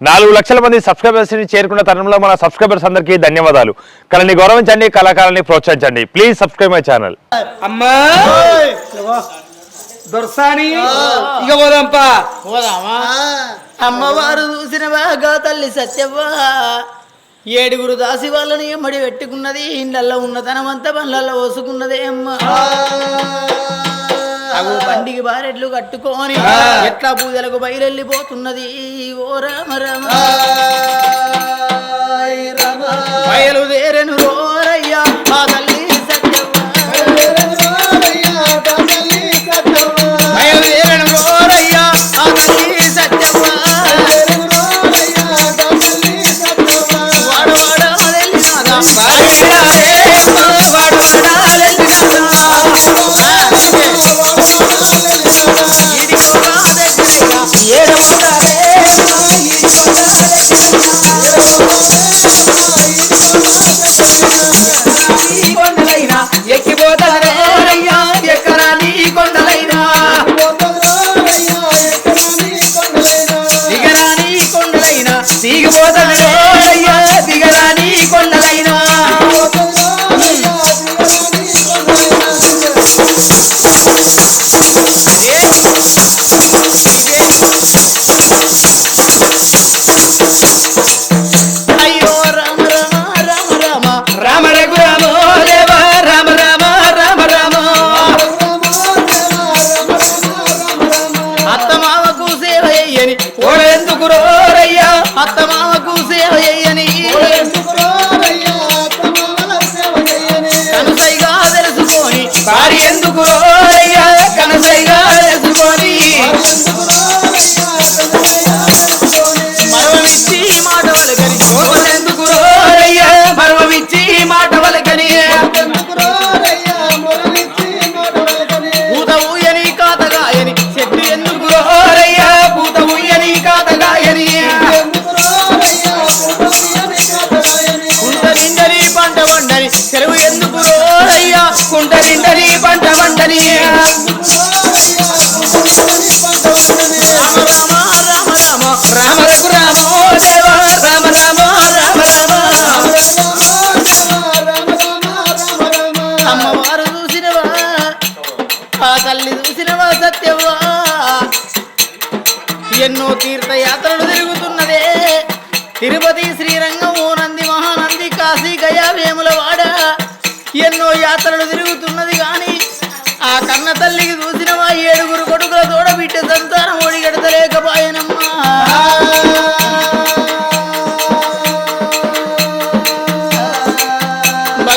నాలుగు లక్షల మంది సబ్స్క్రైబర్స్ని చేరుకున్న తరుణంలో మన సబ్స్క్రైబర్స్ అందరికీ ధన్యవాదాలు. కళని గౌరవించండి కళాకారాన్ని ప్రోత్సహించండి. ప్లీజ్ సబ్స్క్రైబ్ మై ఛానల్ అమ్మా! దొరసాని! ఇక పోదాంపా! పోదామా? అమ్మవారు చూసిన బాగా తల్లి సత్యవ్వ. ఏడుగురు దాసి వాళ్ళని ఎమ్మడి పెట్టుకున్నది ఇండ్లల్లో ఉన్నతనమంతా పనులలో పోసుకున్నదే అమ్మ. అగు బండికి బారెట్లు కట్టుకొని ఎట్లా పూజలకు బయలెళ్ళిపోతున్నది? ఓ రామ రామ. బయలుదేరను రోరయ్యా ఆ తల్లి సత్యవ్వ బయలుదేరను రోరయ్యా ఆ తల్లి కొండలైనా ఎక్కిపోతారే రయ్యా ఎక్కరా నీ కొండలైనా దిగరా నీ కొండలైనా దిగిపోతారే రయ్యా దిగరా నీ కొండలైనా అయ్యో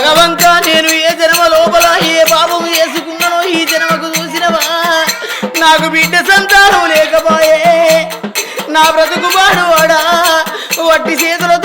భగవంత నేను ఏ జన్మ లోపల ఏ పాపం వేసుకున్నానో ఈ జన్మకు చూసినవా? నాకు బిడ్డ సంతానం లేకపోయే నా బ్రతుకు వాడా వట్టి చేతులు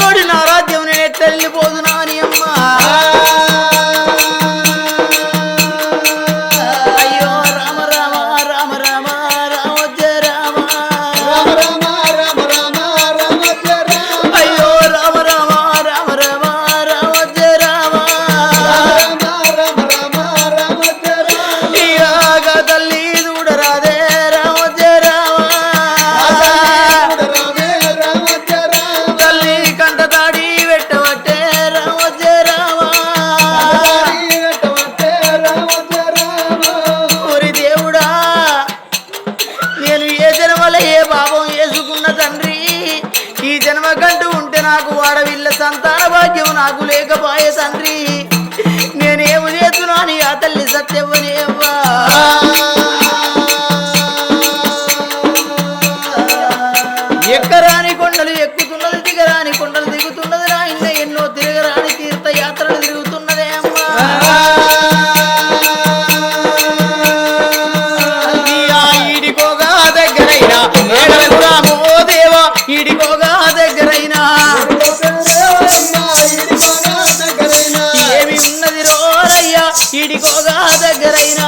తల్లి ఈడికోగా దగ్గరైనా.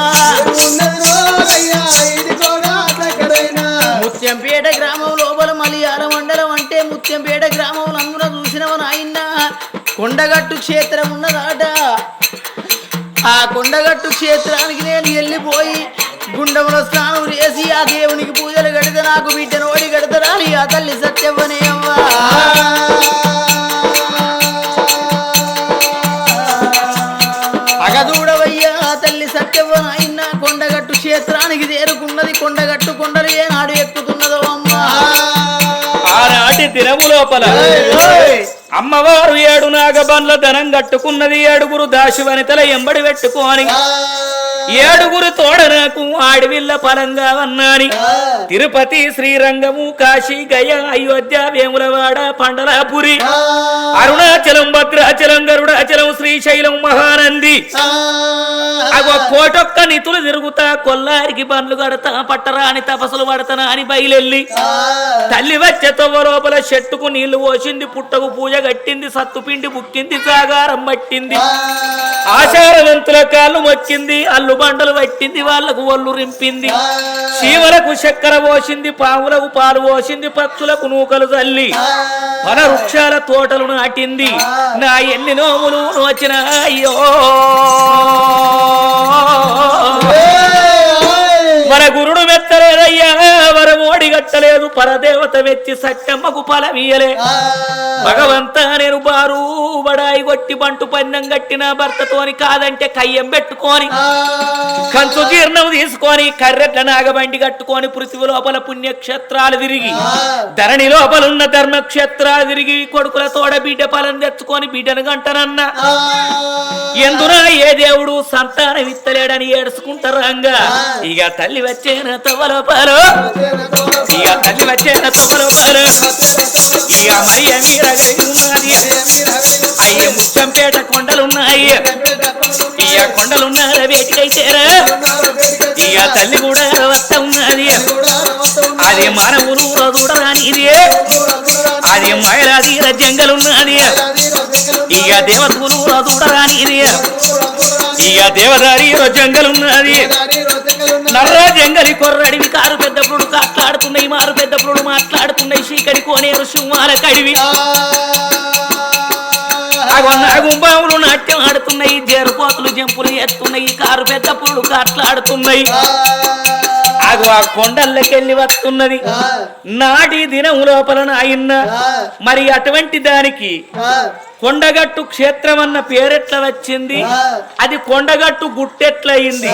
ముత్యంపేట గ్రామం లోపల మలియాల మండలం అంటే ముత్యంపేట గ్రామం అందున చూసినవ నాయన్న. కొండగట్టు క్షేత్రం ఉన్నదాట. ఆ కొండగట్టు క్షేత్రానికి నేను వెళ్ళిపోయి గుండములో స్నానం చేసి ఆ దేవునికి పూజలు గడితే నాకు బిడ్డను ఓడి గడతరా ఆ తల్లి సత్యవ్వనే అవ్వా. లోపల. అమ్మవారు ఏడు నాగబండ్ల ధనం కట్టుకున్నది ఏడుగురు దాసి వనితల ఎంబడి పెట్టుకోని. ఏడుగురు తోడ నాకు ఆడివిల్ల పలంగా అన్నాని. తిరుపతి శ్రీరంగము కాశీ గయ అయోధ్య వేములవాడ పండలాపురి అరుణాచలం భద్రాచలం గరుడాచలం శ్రీశైలం మహానంది. అగో కోటొక్క నితులు తిరుగుతా కొల్లారికి బండ్లు కడతా పట్టరాని తపసులు పడతానా అని బయలెళ్ళి తల్లి వచ్చే తొవ్వ లోపల చెట్టుకు నీళ్ళు పోసింది పుట్టకు పూజ కట్టింది సత్తుపిండి బుక్కింది సాగారం పట్టింది. ఆచారవంతుల కాళ్ళు మొక్కింది అల్లు బండలు పట్టింది వాళ్ళకు ఒళ్ళు రింపింది. శీవలకు చక్కెర పోసింది పాములకు పాలు పోసింది పక్షులకు నూకలు తల్లి వన వృక్షాల తోటలు నాటింది. నా ఎన్ని నోములు వచ్చిన అయ్యో గట్టలేదు పరదేవత మెచ్చి సత్యమ్మకు ఫలమీయలే భగవంత నేను బారు బడాయి కొట్టి బంటు పన్నం కట్టిన భర్తతోని కాదంటే కయ్యం పెట్టుకొని కంచు జీర్ణం తీసుకొని కర్రెట్ల నాగబండి కట్టుకొని పృథివి లోపల పుణ్యక్షేత్రాలు తిరిగి ధరణి లోపల ఉన్న ధర్మక్షేత్రాలు తిరిగి కొడుకుల తోడ బిడ్డ ఫలం తెచ్చుకొని బిడ్డను గంటనన్న. ఎందున ఏ దేవుడు సంతానం ఇత్తలేడని ఏడుచుకుంటారంగా ఇక తల్లి వచ్చేన తవ్వలోపాలు? ఇక తల్లి వచ్చేన తవ్వలోపాలు ఇక మరియ మీరగై ఉన్నది అయ్యే ముచ్చంపేట కొండలున్నాయి. ఇక కొండలున్నారా వేటికైతేరా ఇక తల్లి కూడా వస్త ఉన్నది. అది మానవులు చూడరాని ఇది అది మైరాది జంగలున్నది. ఇక దేవతలు చూడరాని ఇది ఇక దేవదారి జంగలున్నది. నర్ర కొర్రడివి కారు పెద్ద పురుడు కాట్లాడుతున్నాయి మారు పెద్ద పురుడు మాట్లాడుతున్నాయి. చీకటి కోనేరు సింహాల కడివి. అగో నాగుంబాములు నాట్యం ఆడుతున్నాయి. జేరుపోతులు జంపులు ఎత్తున్నాయి. కారు పెద్ద పురుడు కాట్లాడుతున్నాయి. అగో ఆ కొండల్లోకెళ్ళి వస్తున్నది. నాటి దినం లోపల నాయన్న మరి అటువంటి దానికి కొండగట్టు క్షేత్రం అన్న పేరెట్ల వచ్చింది. అది కొండగట్టు గుట్టెట్లయింది.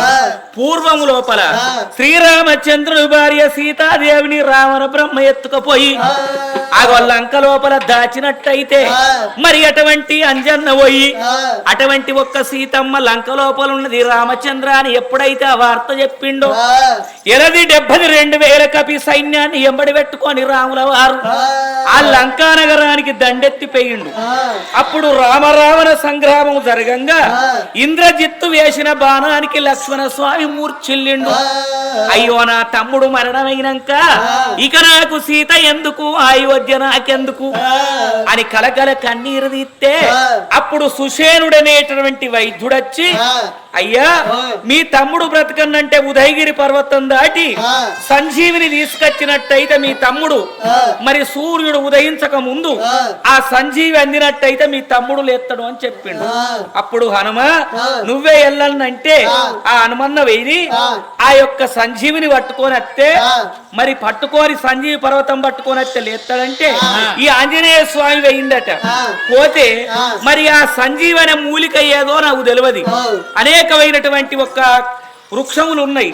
పూర్వం లోపల శ్రీరామచంద్రుని భార్య సీతాదేవిని రావణ బ్రహ్మ ఎత్తుకపోయి ఆ. లంక లోపల దాచినట్టయితే మరి అటువంటి అంజన్న పోయి అటువంటి ఒక్క సీతమ్మ లంక లోపల ఉన్నది. రామచంద్ర అని ఎప్పుడైతే ఆ వార్త చెప్పిండో ఎలది డెబ్బది రెండు వేల కపి సైన్యాన్ని ఎంబడి పెట్టుకొని రాముల వారు ఆ లంకా నగరానికి దండెత్తిపోయిండు. అప్పుడు రామరావణ సంగ్రామం జరగంగా ఇంద్రజిత్తు వేసిన బాణానికి లక్ష్మణ స్వామి మూర్ఛిల్లిండు అయ్యో నా తమ్ముడు మరణమైనాక ఇక నాకు సీత ఎందుకు? అయోధ్య నాకెందుకు? అని కలకల కన్నీరు తీస్తే అప్పుడు సుషేనుడనేటటువంటి వైద్యుడొచ్చి అయ్యా మీ తమ్ముడు బ్రతకన్నంటే ఉదయగిరి పర్వతం దాటి సంజీవిని తీసుకొచ్చినట్టయితే మీ తమ్ముడు మరి సూర్యుడు ఉదయించక ముందు ఆ. సంజీవి అందినట్టయితే మీ తమ్ముడు లేస్తాడు అని చెప్పిండు. అప్పుడు హనుమ నువ్వే వెళ్ళనంటే ఆ. హనుమన్న వెయ్యి ఆ యొక్క సంజీవిని పట్టుకొని వస్తే మరి పట్టుకొని సంజీవి పర్వతం పట్టుకొని వస్తే లేస్తాడంటే ఈ ఆంజనేయ స్వామి వెయ్యిందట పోతే మరి ఆ సంజీవన మూలిక ఏదో నాకు తెలియదు. అనేకమైనటువంటి ఒక వృక్షములు ఉన్నాయి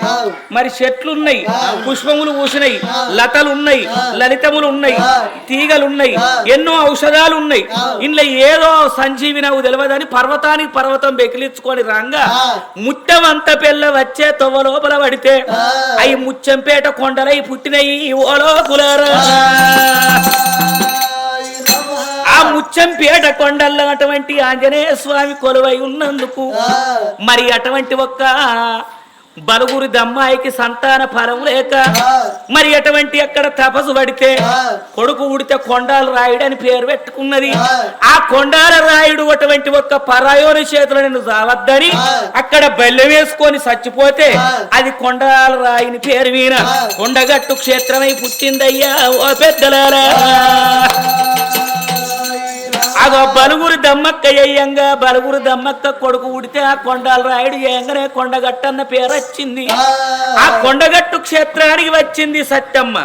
మరి చెట్లు ఉన్నాయి పుష్పములు పూసినాయి. లతలు ఉన్నాయి లలితములు ఉన్నాయి తీగలు ఉన్నాయి ఎన్నో ఔషధాలు ఉన్నాయి ఇంట్లో ఏదో సంజీవి నాకు తెలియదని పర్వతానికి పర్వతం బెకిలించుకొని రాంగా ముట్టవంత పిల్ల వచ్చే తొవ్వ లోపల పడితే అవి ముచ్చంపేట కొండలై పుట్టినయి ఓలో కులారా ఆ. ముచ్చంపేట కొండల్లో అటువంటి ఆంజనేయ స్వామి కొలువై ఉన్నందుకు మరి అటువంటి ఒక్క బలుగురి దమ్మాయికి సంతాన ఫలం లేక మరి అటువంటి అక్కడ తపసు పడితే కొడుకు ఉడితే కొండాల రాయుడు అని పేరు పెట్టుకున్నది. ఆ. కొండాల రాయుడు అటువంటి ఒక్క పరాయోని చేతులు నేను జావద్దని అక్కడ బెల్ల వేసుకొని చచ్చిపోతే అది కొండాల రాయిని పేరు మీద కొండగట్టు క్షేత్రమై పుట్టిందయ్యా ఓ పెద్దలారా. అగో బలుగురు దమ్మక్క దమ్మక్క అయ్యంగా బలుగురు దమ్మక్క కొడుకు ఉడితే ఆ కొండాల రాయుడు ఏంగనే కొండగట్టన్న పేరు వచ్చింది ఆ కొండగట్టు క్షేత్రానికి వచ్చింది సత్యమ్మ.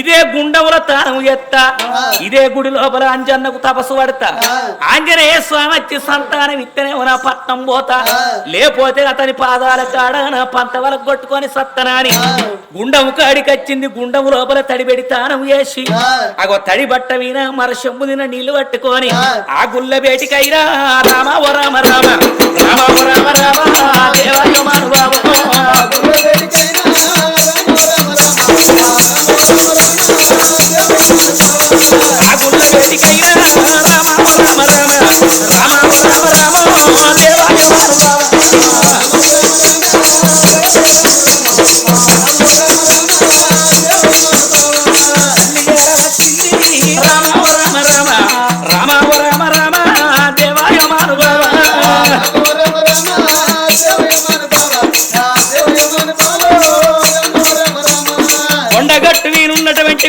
ఇదే గుండముల తాను ఎత్త ఇదే గుడి లోపల అంజన్నకు తపస్సు పడతా. ఆంజనేయ స్వామి వచ్చి సంతానం ఇత్తనే నా పట్నం పోతా. లేకపోతే అతని పాదాల కాడ నా పంత వరకు కొట్టుకొని సత్తనాని. గుండము కాడికి వచ్చింది గుండము లోపల తడిబెడి తానం వేసి అగో తడి బట్ట వీణ మర చెంబు తిన నీళ్ళు పట్టుకొని. ఆ. గుల్ల బేటికైనా రామ ఓ రామ రామ. రామ ఓ రామ రామ. దేవాయ మానుభావ ఆ గుల్ల రామ ఓ రామ రామ. రామ ఓ రామ రామ దేవాయ మానుభావ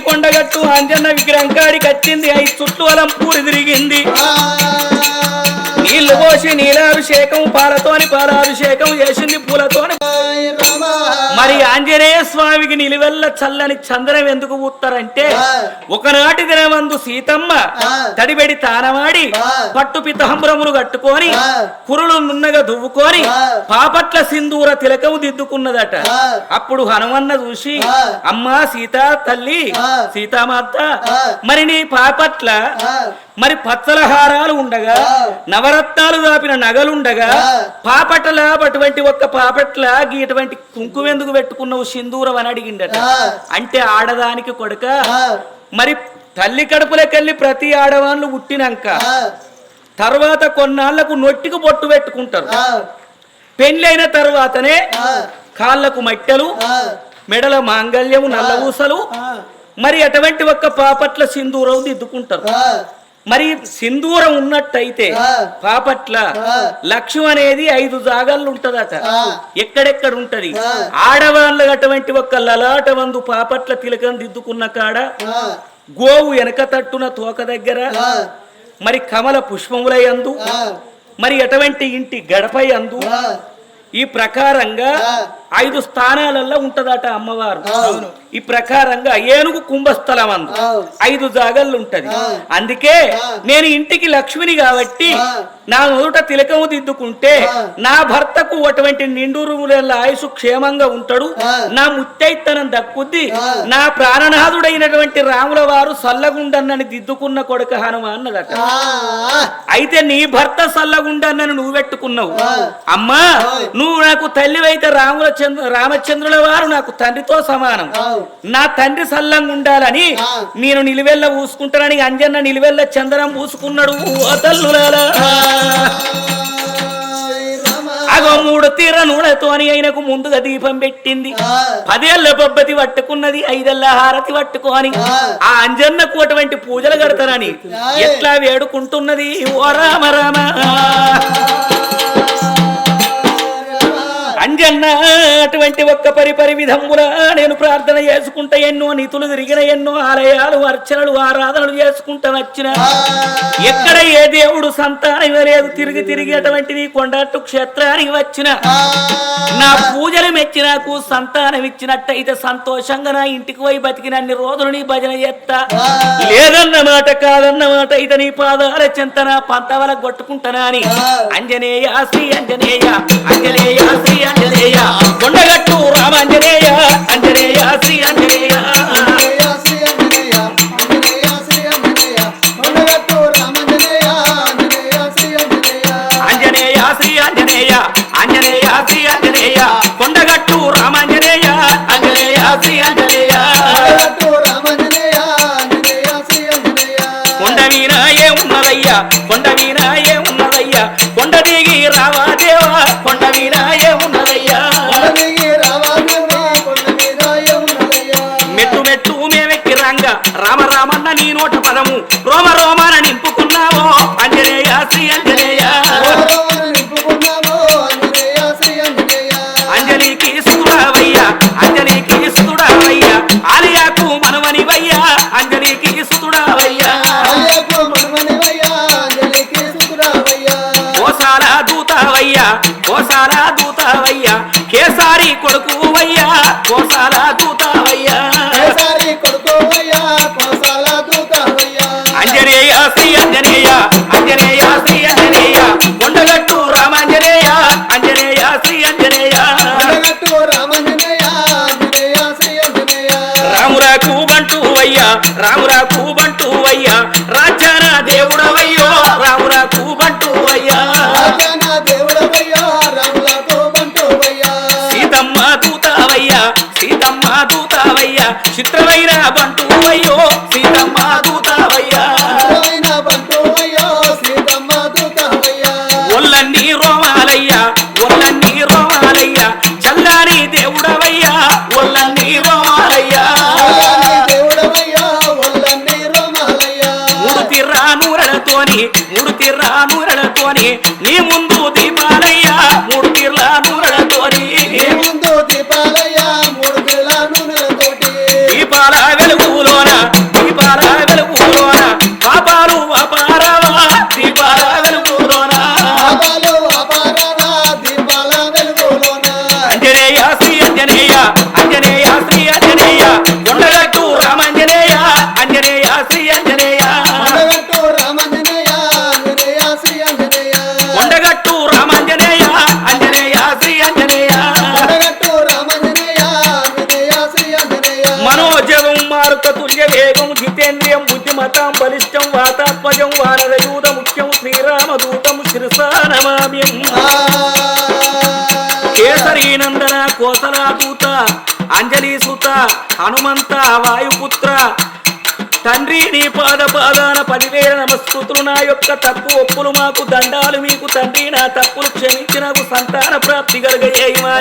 కొండగట్టు అంజన్న విగ్రహం కాడికి వచ్చింది. ఐదు చుట్టూ అలం పూరి తిరిగింది నీళ్ళు పోసి నీలాభిషేకం పాలతోని పాలాభిషేకం పూలతోని మరి ఆంజనేయ స్వామికి నిలువెల్ల చల్లని చందనం ఎందుకు ఊతారంటే ఒకనాటి దినమందు సీతమ్మ తడిబెడి తానమాడి పట్టు పితాంబరములు కట్టుకొని కురులు నున్నగా దువ్వుకొని పాపట్ల సింధూర తిలకము దిద్దుకున్నదట. అప్పుడు హనుమన్న చూసి అమ్మా సీత తల్లి సీతామాత మరి నీ పాపట్ల మరి పచ్చల హారాలు ఉండగా నవరత్నాలు దాపిన నగలుండగా పాపట్ల అటువంటి ఒక్క పాపట్ల గీటువంటి కుంకుమ ఎందుకు పెట్టుకున్నావు సింధూరం అని అడిగిండట. అంటే ఆడదానికి కొడుక? మరి తల్లి కడుపులకెళ్ళి ప్రతి ఆడవాళ్ళు పుట్టినాక తర్వాత కొన్నాళ్ళకు నొట్టికి బొట్టు పెట్టుకుంటారు. పెళ్ళైన తర్వాతనే కాళ్ళకు మట్టెలు మెడల మాంగళ్యము నల్ల ఊసలు మరి అటువంటి ఒక్క పాపట్ల సింధూరం దిద్దుకుంటారు. మరి సింధూరం ఉన్నట్టయితే పాపట్ల లక్ష్యం అనేది ఐదు జాగాల్లో ఉంటదట ఎక్కడెక్కడ ఉంటది ఆడవాళ్ళ అటువంటి ఒక్క లలాట వందు పాపట్ల తిలకం దిద్దుకున్న కాడ గోవు వెనక తట్టున తోక దగ్గర మరి కమల పుష్పముల యందు మరి ఎటువంటి ఇంటి గడప యందు ఈ ప్రకారంగా ఐదు స్థానాలలో ఉంటదట అమ్మవారు. ఈ ప్రకారంగా ఏనుగు కుంభస్థలం అందు ఐదు జాగళ్ళు ఉంటది అందుకే నేను ఇంటికి లక్ష్మిని కాబట్టి నా మొదట తిలకము దిద్దుకుంటే నా భర్తకు అటువంటి నిండు ఆయుసు క్షేమంగా ఉంటాడు. నా ముత్తైతనం దక్కుద్ది. నా ప్రాణనాథుడైనటువంటి రాముల వారు సల్లగుండన్నని దిద్దుకున్న కొడుక హనుమ అన్నదట అయితే నీ భర్త సల్లగుండన్నని నువ్వు పెట్టుకున్నావు. అమ్మా నువ్వు నాకు తల్లివైతే రాముల చంద్ర రామచంద్రుల వారు నాకు తండ్రితో సమానం. నా తండ్రి సల్లంగా ఉండాలని నేను నిలువెల్ల పూసుకుంటానని అంజన్న నిలువెల్ల చందనం పూసుకున్నాడు అగో మూడు తీర నూనెతోని ఆయనకు ముందుగా దీపం పెట్టింది. పదేళ్ళ బొబ్బతి పట్టుకున్నది ఐదేళ్ళ హారతి పట్టుకొని ఆ. అంజన్నకు అటువంటి పూజలు కడతానని ఎట్లా వేడుకుంటున్నది? ఓ రామ రామ. అంజన్న అటువంటి ఒక్క పరిపరి విధముల నేను ప్రార్థన చేసుకుంటా ఎన్నో నితులు తిరిగిన ఎన్నో ఆలయాలు అర్చనలు ఆరాధనలు చేసుకుంటా వచ్చిన. ఎక్కడ ఏ దేవుడు సంతానం లేదు తిరిగి తిరిగి అటువంటిది కొండట్టు క్షేత్రానికి వచ్చిన. నా పూజలు మెచ్చి నాకు సంతానం ఇచ్చినట్టయితే సంతోషంగా నా ఇంటికి పోయి బతికినన్ని రోజులు నీ భజన చేస్తా. లేదన్న మాట కాదన్న మాట ఇత నీ పాదాల చింతన పంతవల కొట్టుకుంటానా అని అంజనేయ శ్రీ అంజనేయ అంజనేయ శ్రీ అంజనేయ. కొండగట్టు రామాంజనేయ అంజనేయ శ్రీ అంజనేయ అంజనేయ శ్రీ అంజనేయ అంజనేయ శ్రీ అంజనేయ కొండగట్టు రామాంజనేయ అంజనేయ శ్రీ అంజనేయ కొండ మీనాయే ఉన్నదయ్యా కొండ మీనాయే ఉన్నదయ్యా. కొండ దిగి రావా కోసాల దూతావయ్యా కేసారి కొడుకు వయ్యా కోసాల దూతావయ్యా. అంజనేయ శ్రీ అంజనేయ అంజనేయ శ్రీ అంజనేయ కొండగట్టు రామాంజనేయ అంజనేయ శ్రీ అంజనేయ వయ్యా వయ్యా దూతావయ్యా నందన కోసలాదూత అంజలి సుత హనుమంత వాయుపుత్ర. తండ్రి నీ పాద పాదాన పదివేల నమస్కృతులు నా యొక్క తప్పు ఒప్పులు మాకు దండాలు మీకు తండ్రి నా తప్పులు క్షమించి నాకు సంతాన ప్రాప్తి కలగజేయమా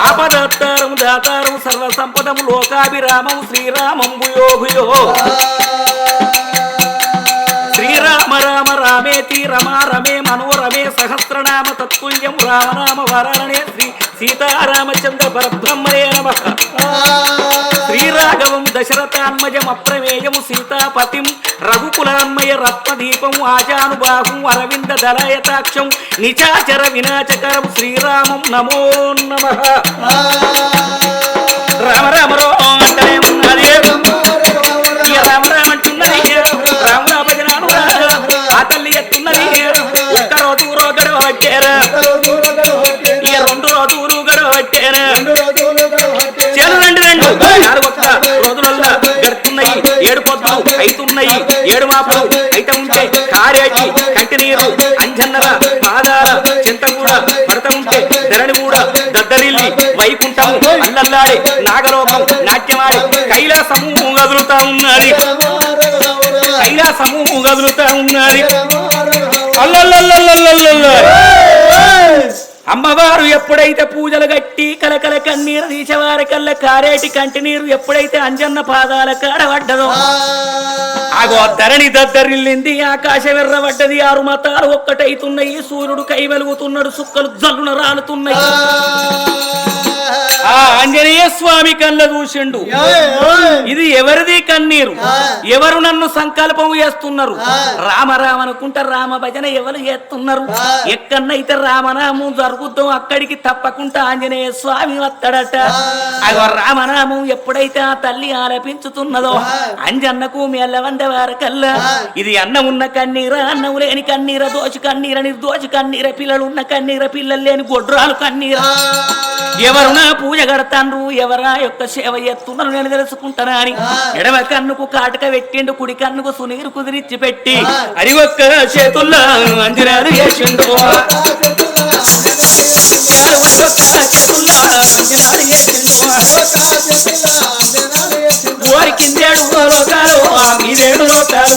ఆపదత్తారం దాతారం సర్వ సంపదము లోకాభిరామం శ్రీరామం భూయో రామేతి రమా రమే మనోరమే సహస్రనామ తత్తుల్యం రామనామ వరణే శ్రీ సీతారామచంద్ర పరబ్రహ్మణే నమ. శ్రీరాఘవం దశరథాన్మయం అప్రమేయం సీతాపతిం రఘుకులాన్మయ రత్నదీపం ఆజానుబాహుం అరవింద దళయతాక్షం నిచాచర వినాచకరం శ్రీరామం నమో నమ. రామ రామ రో అంటే రోగడు వచ్చారు రెండు రోజులు గడు వచ్చారు చేరు రెండు రెండు. నాలుగు ఒక్క రోజులల్లా గడుతున్నాయి ఏడు పొద్దులు అయితున్నాయి ఏడు మాపలు అయితే ఉంటే కారేటి కంటి నీరు అంజన్నల పాదాల చింత కూడా పడత ఉంటే ధరణి కూడా దద్దరిల్లి వైకుంఠం అల్లల్లాడి నాగలోకం నాట్యమాడి కైలాసము కదులుతా ఉన్నది. కైలాసము కదులుతా ఉన్నది. అమ్మవారు ఎప్పుడైతే పూజలు గట్టి కలకల కన్నీరు తీసేవారి కల్లా కారేటి కంటి నీరు ఎప్పుడైతే అంజన్న పాదాల కాడబడ్డదో ఆగో ధరణి దద్దరిల్లింది ఆకాశం ఎర్రబడ్డది ఆరు మతాలు ఒక్కటైతున్నాయి సూర్యుడు కై వెలుగుతున్నాడు సుక్కలు జల్లున రాలుతున్నాయి ఆంజనేయ స్వామి కళ్ళ చూసిండు. ఇది ఎవరిది కన్నీరు? ఎవరు నన్ను సంకల్పం చేస్తున్నారు? రామ రామ అనుకుంటా రామ భజన ఎవరు చేస్తున్నారు? ఎక్కడనైతే రామనామం జరుగుద్దో అక్కడికి తప్పకుండా ఆంజనేయ స్వామి వస్తాడట అగో రామనామం ఎప్పుడైతే ఆ తల్లి ఆలపించుతున్నదో అంజన్నకు మెల్లవంద వారకల్లా. ఇది అన్నం ఉన్న కన్నీర అన్నం లేని కన్నీర దోచి కన్నీర నిర్దోచి కన్నీర పిల్లలు ఉన్న కన్నీర పిల్లలు లేని గొడ్రాలు కన్నీర. ఎవరు నా పూజ కడతాండ్రు ఎవరా యొక్క సేవ ఎత్తున్నారు నేను తెలుసుకుంటానా అని. ఎడమ కన్నుకు కాటక పెట్టిండు కుడి కన్నుకు సునీరు కుదిరిచ్చి పెట్టి అది ఒక్క చేతుల్లో అంజనాలు ఓరి కిందేడు లోకాలు మీదేడు లోకాలు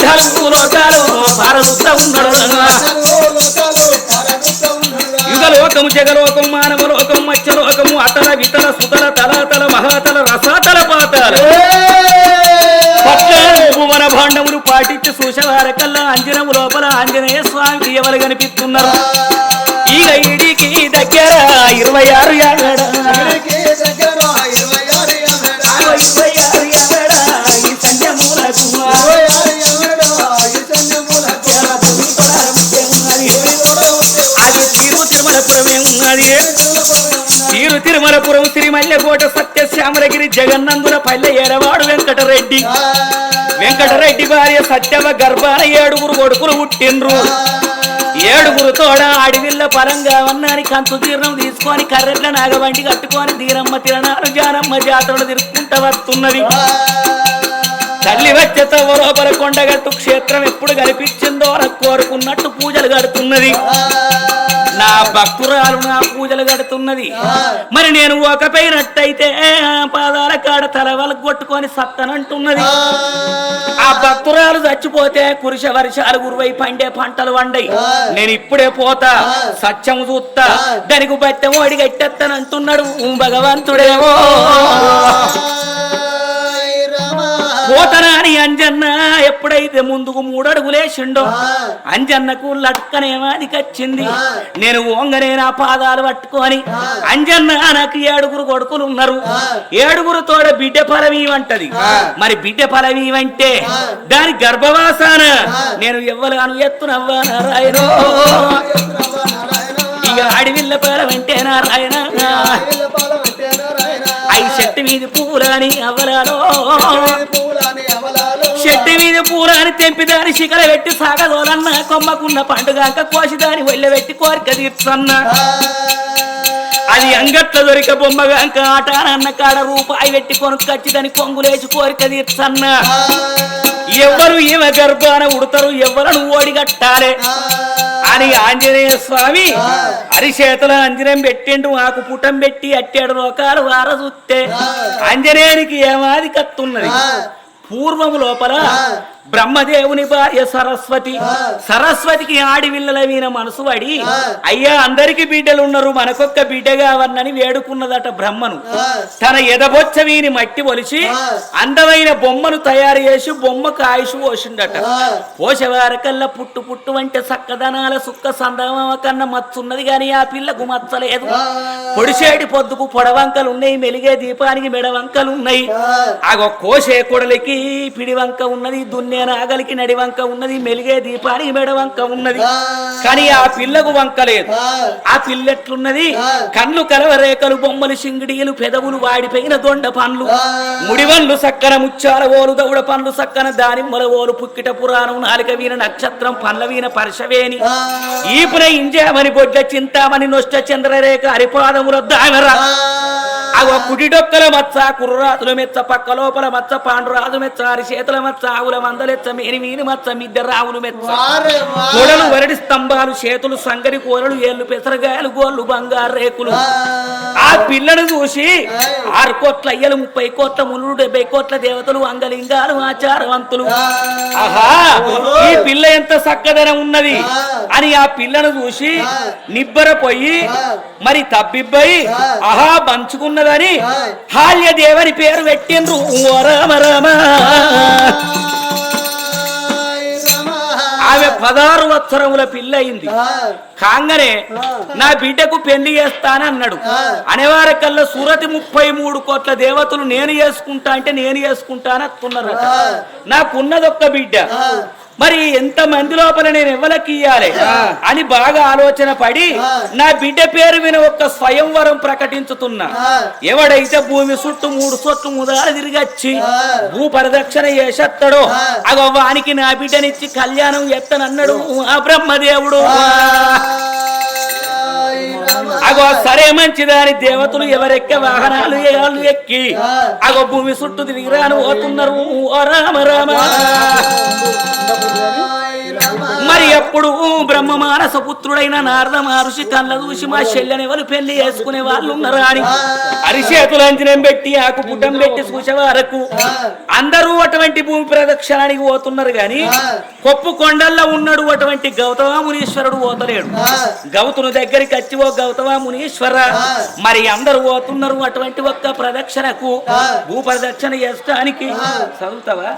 చేరు లోకాలు భారత ఉన్నాడు జగలోకం మానవ లోకం మత్స్యలోకము అతల వితల సుతల తలాతల మహాతల రసాతల పాతాల. భువన భాండములు పాటించి చూసేవారి కల్లా అంజనము లోపల ఆంజనేయ స్వామి ఎవరు కనిపిస్తున్నారు. ఈ ఇడికి దగ్గర ఇరవై ఆరు ఏళ్ళ అమలాపురం సిరిమల్లెకోట సత్యశ్యామలగిరి జగన్నందుల పల్లె ఎరవాడు వెంకటరెడ్డి. వెంకటరెడ్డి భార్య సత్యవ గర్భాన ఏడుగురు కొడుకులు పుట్టిండ్రు. ఏడుగురు తోడ అడవిల్ల పరంగా ఉన్నాని కంచు తీర్ణం తీసుకొని కర్రెట్ల నాగబండి కట్టుకొని తీరమ్మ తిరణాలు జానమ్మ జాతరలు తిరుక్కుంటా వస్తున్నది. తల్లి వచ్చే తవ్వలోపల కొండగట్టు క్షేత్రం ఎప్పుడు కనిపించిందో అని కోరుకున్నట్టు పూజలు కడుతున్నది. నా భక్తురాలు నా పూజలు గడుతున్నది మరి నేను ఒకపోయినట్టయితే పాదాల కాడ తలవలు కొట్టుకొని సత్తనంటున్నది. ఆ. భక్తురాలు చచ్చిపోతే కురిష వర్షాలు గురువై పండే పంటలు వండయి. నేను ఇప్పుడే పోతా సత్యము చూస్తా దానికి బట్టె ఓడి గట్టెత్తనంటున్నాడు భగవంతుడేమో పోతనా అని అంజన్న ఎప్పుడైతే ముందుకు మూడడుగులేసిండో అంజన్నకు లట్కనేమాది కచ్చింది నేను ఓంగనే నా పాదాలు పట్టుకొని అంజన్న నాకు ఏడుగురు కొడుకులు ఉన్నారు. ఏడుగురు తోడ బిడ్డ ఫలమీవంటది మరి బిడ్డ ఫలమీవంటే దాని గర్భవాసాన నేను ఎవ్వలాను ఎత్తునవ్వా నారాయణో. ఇక అడవిల్ల ఫలమంటే నారాయణ. చెట్టు మీద పూలని అవ్వలాలో చెట్టు మీద పూరాని తెంపి దాని శిఖర పెట్టి సాగదోలన్న కొమ్మకున్న పండుగాక కోసి దాని వెళ్ళబెట్టి కోరిక తీర్చన్న. అది అంగట్ల దొరిక బొమ్మగాక ఆటానన్న కాడ రూపాయి పెట్టి కొనుక్కొచ్చి దాని కొంగులేసి కోరిక తీర్చన్న. ఎవరు ఈమె గర్భాన ఉడతారు ఎవరను ఓడిగట్టాలే అని ఆంజనేయ స్వామి అరిచేతల అంజనం పెట్టిండు ఆకు పుటం పెట్టి అట్టాడు లోకాలు వార చూస్తే ఆంజనేయునికి ఏమాది కత్తున్నది? పూర్వము లోపల బ్రహ్మదేవుని భార్య సరస్వతి. సరస్వతికి ఆడివిల్లల వీన మనసు పడి అయ్యా అందరికి బిడ్డలు ఉన్నారు మనకొక్క బిడ్డ కావన్నని వేడుకున్నదట బ్రహ్మను. తన ఎదబొచ్చ వీని మట్టి ఒలిచి అందమైన బొమ్మను తయారు చేసి బొమ్మకు ఆయుష్ పోసిండట. పోసేవారకల్లా పుట్టు పుట్టు అంటే చక్కదనాల సుక్క సందమా కన్నా మచ్చున్నది గాని ఆ పిల్లకు మచ్చలేదు. పొడిసేటి పొద్దుకు పొడవంకలు ఉన్నాయి మెలిగే దీపానికి మెడవంకలు ఉన్నాయి ఆగో కోసే కొడలికి పిడివంక ఉన్నది దున్నే నాగలికి నడివంక ఉన్నది మెలిగే దీపానికి మెడవంక ఉన్నది. కానీ ఆ పిల్లకు వంక లేదు. ఆ. పిల్ల ఎట్లున్నది కళ్ళు కలవరేకలు బొమ్మలు సింగిడీలు పెదవులు వాడిపోయిన దొండ పండ్లు. ముడివన్లు సక్కన ముచ్చాల ఓలు దౌడ పండ్లు సక్కన దానిమ్మల ఓలు పుక్కిట పురాణం నాలిక వీన నక్షత్రం పండ్ల వీన పరశవేని ఈపున ఇంజామని బొడ్డ చింతామణి నొష్ట చంద్రరేఖ హరిపాదముల దామెర. అగో కుడి డొక్కల మచ్చ కుర్రాతుల మెచ్చ పక్క లోపల మచ్చ పాండురాజు మెచ్చ అరి చేతుల మచ్చ ఆవుల మందలెచ్చ మేని మీని మచ్చ మిద్దె రావులు మెచ్చ. గోడలు వరడి స్తంభాలు చేతులు సంగరి కూరలు ఏళ్ళు పెసరగాయలు గోళ్ళు బంగారు రేకులు. ఆ. పిల్లను చూసి ఆరు కోట్ల అయ్యలు ముప్పై కోట్ల మునులు డెబ్బై కోట్ల దేవతలు అంగలింగాలు ఆచారవంతులు. ఆహా ఈ పిల్ల ఎంత చక్కదనం ఉన్నది? అని ఆ పిల్లను చూసి నిబ్బరపోయి మరి తబ్బిబ్బయి ఆహా పంచుకున్నదని హాల్య దేవని పేరు పెట్టిండ్రు. ఓ రామ రామ. ఆమె పదహారు వత్సరముల పిల్ల అయింది కాంగనే నా బిడ్డకు పెళ్ళి చేస్తానన్నాడు. అనేవారికల్లా సూరతి ముప్పై మూడు కోట్ల దేవతలు నేను చేసుకుంటా అంటే నేను చేసుకుంటాను అత్తున్నారట నాకున్నదొక్క బిడ్డ. మరి ఎంత మంది లోపల నేను ఎవరికి ఇయ్యాలి అని బాగా ఆలోచన పడి నా బిడ్డ పేరు విన ఒక్క స్వయంవరం ప్రకటించుతున్నా. ఎవడైతే భూమి చుట్టూ మూడు చోట్లు ముదాలు తిరిగచ్చి భూ పరిరక్షణ చేసేస్తాడో అగో వానికి నా బిడ్డనిచ్చి కళ్యాణం ఎత్తనన్నాడు ఆ బ్రహ్మదేవుడు. అగో సరే మంచిదాని దేవతలు ఎవరెక్క వాహనాలు ఏళ్ళు ఎక్కి అగో భూమి చుట్టూ తిరిగిరాను పోతున్నారు. ఓ రామ రామ. మరి ఎప్పుడు బ్రహ్మ మానస పుత్రుడైన నారద మహర్షి కళ్ళ చూసి మా చెల్లెని ఎవరు పెళ్ళి చేసుకునే వాళ్ళు ఉన్నారా అని. అరిచేతులు అంజనం పెట్టి ఆకు పుట్టం పెట్టి చూసే వరకు అందరూ అటువంటి భూమి ప్రదక్షిణానికి పోతున్నారు గాని కొప్పు కొండల్లో ఉన్నాడు అటువంటి గౌతమ మునీశ్వరుడు పోతలేడు. గౌతుని దగ్గరికి వచ్చి ఓ గౌతమ మునీశ్వర మరి అందరూ పోతున్నారు అటువంటి ఒక్క ప్రదక్షిణకు. భూ ప్రదక్షిణ చేస్తానికి. చదువుతావా?